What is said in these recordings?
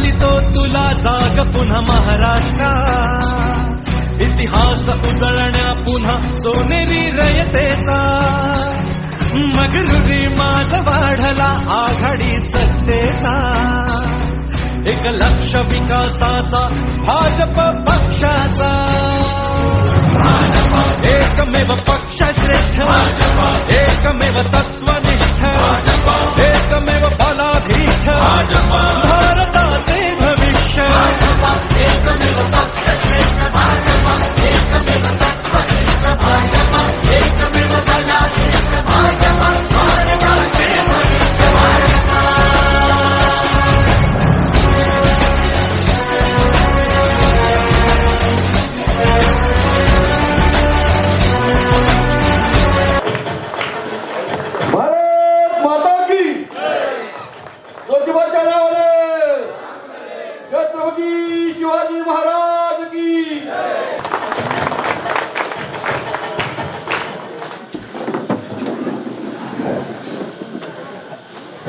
घालितो तुला जाग पुन्हा महाराष्ट्रा. इतिहास उजळण्या पुन्हा सोनेरी रयतेचा. मगरुरी माझ वाढला आघाडी सत्तेचा. एक लक्ष विकासाचा भाजप पक्षाचा. भाजपा एकमेव पक्ष श्रेष्ठ. भाजपा एकमेव तत्व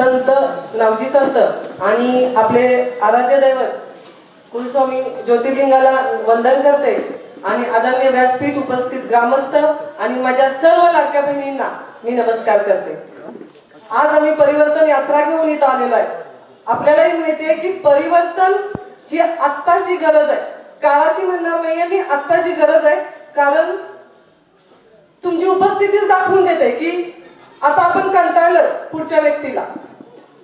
संत नावजी संत आणि आपले आराध्य दैवत कुलस्वामी ज्योतिर्लिंगाला वंदन करते आणि आदरणीय व्यासपीठ उपस्थित ग्रामस्थ आणि माझ्या सर्व लाडक्या बहिणींना मी नमस्कार करते. आज आम्ही परिवर्तन यात्रा घेऊन इथं आलेलो आहे. आपल्यालाही माहिती आहे की परिवर्तन ही आत्ताची गरज आहे. काळाची म्हणणार नाहीये मी आत्ताची गरज आहे. कारण तुमची उपस्थितीच दाखवून देते की आता आपण कंटाळलं पुढच्या व्यक्तीला.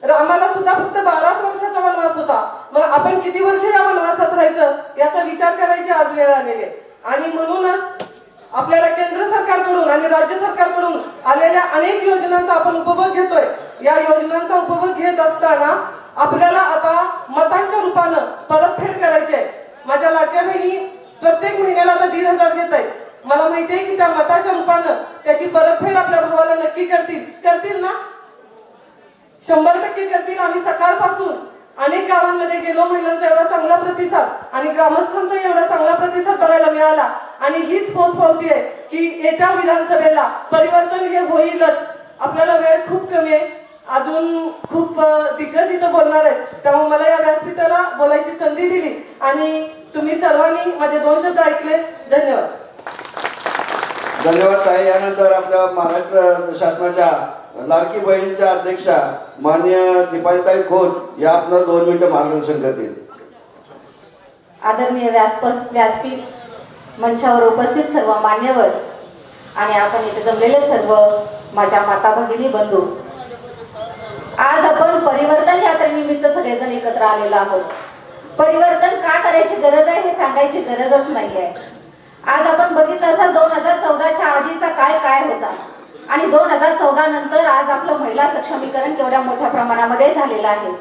रामाला सुद्धा फक्त बाराच वर्षाचा वनवास होता. मग आपण किती वर्ष या वनवासात राहायचं? याचा विचार करायची आज वेळ आलेली आहे. आणि म्हणूनच आपल्याला केंद्र सरकारकडून आणि राज्य सरकारकडून आलेल्या अनेक योजनांचा आपण उपभोग घेतोय. या योजनांचा उपभोग घेत असताना आपल्याला आता मतांच्या रूपानं परतफेड करायची आहे. माझ्या लाडक्या बहिणी प्रत्येक महिन्याला आता दीड हजार देत आहे मला माहिती आहे की त्या मताच्या रूपानं त्याची परतफेड आपल्या भावाला नक्की करतील. करतील ना? शंभर टक्के करतील आम्ही सकाळपासून. अनेक गावांमध्ये गेलो महिलांचा एवढा चांगला प्रतिसाद आणि ग्रामस्थांचा एवढा चांगला प्रतिसाद बघायला मिळाला. आणि हीच पोच पावती आहे की येत्या विधानसभेला परिवर्तन हे होईलच. आपल्याला वेळ खूप कमी आहे. अजून खूप दिग्गज इथं बोलणार आहेत. त्यामुळे मला या व्यासपीठाला बोलायची संधी दिली. आणि तुम्ही सर्वांनी माझे दोन शब्द ऐकले. धन्यवाद. धन्यवाद ताई. यानंतर आपल्या महाराष्ट्र शासनाच्या लाडकी बहिणीच्या अध्यक्षा मान्य दीपालीताई खोत या आपलं दोन मिनिटं मार्गदर्शन करतील. आदरणीय व्यासपथ व्यासपीठ मंचावर उपस्थित सर्व मान्यवर आणि आपण इथे जमलेले सर्व माझ्या माता भगिनी बंधू आज आपण परिवर्तन यात्रेनिमित्त सगळेजण एकत्र आलेलो आहोत. परिवर्तन का करायची गरज आहे हे सांगायची गरजच नाही आहे आज आपण बघितलं असाल दोन हजार चौदाच्या आधीचा काळ काय होता? आणि दोन हजार चौदा नंतर आज आपलं महिला सक्षमीकरण केवढ्या मोठ्या प्रमाणामध्ये झालेलं आहे.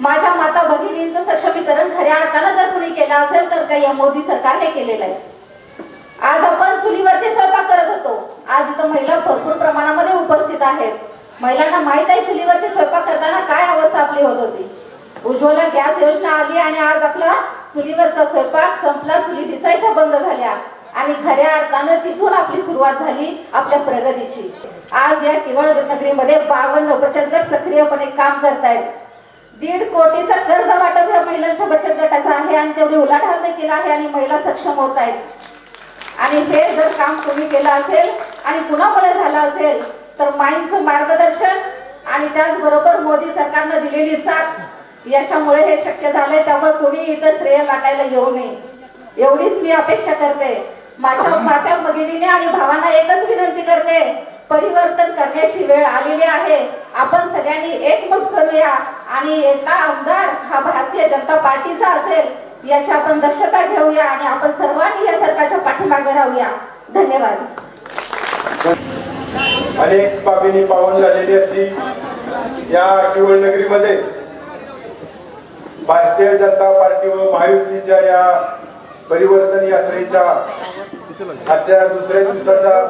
माझ्या माता भगिनींचं सक्षमीकरण खऱ्या अर्थानं जर कुणी केलं असेल तर ते या मोदी सरकारने केलेलं आहे. आज आपण चुलीवरती स्वयंपाक करत होतो. आज इथं महिला भरपूर प्रमाणामध्ये उपस्थित आहेत. महिलांना माहीत आहे चुलीवरती स्वयंपाक करताना काय अवस्था आपली होत होती. उज्ज्वला गॅस योजना आली आणि आज आपला चुलीवरचा स्वयंपाक संपला चुली दिसायच्या बंद झाल्या. आणि खऱ्या अर्थानं तिथून आपली सुरुवात झाली आपल्या प्रगतीची. आज या केवळ नगरीमध्ये बावन्न बचत गट सक्रियपणे काम करतायत. दीड कोटीचा कर्ज वाटप या महिलांच्या बचत गटाचा आहे आणि तेवढी उलाढाल देखील आहे आणि महिला सक्षम होत आहेत आणि हे जर काम कोणी केलं असेल आणि कुणामुळे झालं असेल तर माईंचं मार्गदर्शन आणि त्याचबरोबर मोदी सरकारनं दिलेली साथ याच्यामुळे हे शक्य झालंय. त्यामुळे कोणी इथं श्रेय लाटायला येऊ नये. एवढीच मी अपेक्षा करते. माझ्या मात्या भगिनीने आणि भावांना एकच विनंती करते. परिवर्तन करण्याची वेळ आलेली आहे. आपण सगळ्यांनी एकमत करूया. आणि येता आमदार हा भारतीय जनता पार्टीचा असेल याची आपण दक्षता घेऊया आणि आपण सर्वांनी या सरकारच्या पाठीमागे राहूया. धन्यवाद. अनेक बाबींनी पावन झालेली अशी या केवळ नगरीमध्ये भारतीय जनता पार्टी व महायुतीच्या या परिवर्तन यात्रेच्या आजच्या दुसऱ्या दिवसाच्या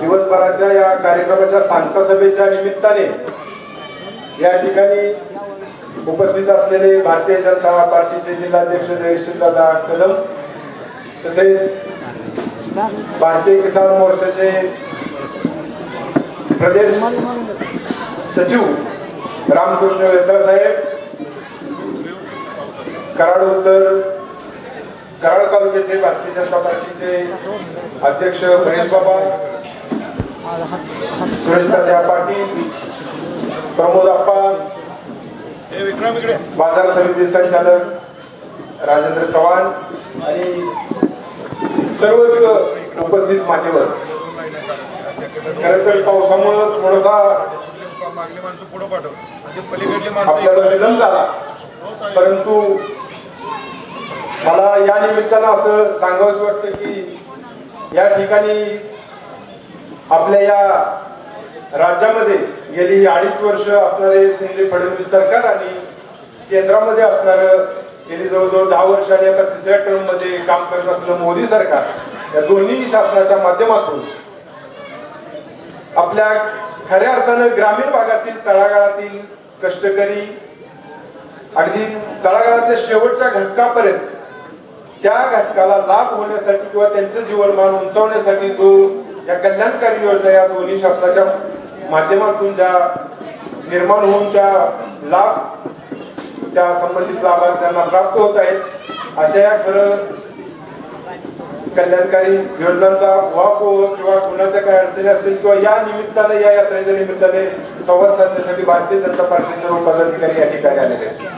दिवसभराच्या या कार्यक्रमाच्या सांगता सभेच्या निमित्ताने या ठिकाणी उपस्थित असलेले भारतीय जनता पार्टीचे जिल्हाध्यक्ष जयश्रीदादा कदम तसेच भारतीय किसान मोर्चाचे प्रदेश सचिव रामकृष्ण वेत्र साहेब कराड उत्तर कराड तालुक्याचे भारतीय जनता पार्टीचे अध्यक्ष महेश बाबा सुरेश तात्या पाटील प्रमोद अप्पा बाजार समिती संचालक राजेंद्र चव्हाण आणि सर्वच उपस्थित मान्यवर. खरं तर पावसामुळं थोडासा आपल्याला विलंब झाला. परंतु मला या निमित्तानं असं सांगावंच वाटतं की या ठिकाणी आपल्या या राज्यामध्ये गेली अडीच वर्ष असणारे शिंदे फडणवीस सरकार आणि केंद्रामध्ये असणारं गेली जवळजवळ दहा वर्ष आणि आता तिसऱ्या टर्ममध्ये काम करत असलेलं मोदी सरकार या दोन्ही शासनाच्या माध्यमातून आपल्या खऱ्या अर्थानं ग्रामीण भागातील तळागाळातील कष्टकरी अगदी तळागाळातल्या शेवटच्या घटकापर्यंत त्या घटकाला लाभ होण्यासाठी किंवा त्यांचं जीवनमान उंचावण्यासाठी जो या कल्याणकारी योजना या दोन्ही शासनाच्या माध्यमातून ज्या निर्माण होऊन त्या लाभ त्या संबंधित लाभार्थ्यांना प्राप्त होत आहेत अशा या खरं कल्याणकारी योजनांचा वापर किंवा कुणाच्या काही अडचणी असतील किंवा या निमित्ताने या यात्रेच्या निमित्ताने संवाद साधण्यासाठी भारतीय जनता पार्टी सर्व पदाधिकारी या ठिकाणी आलेले आहेत.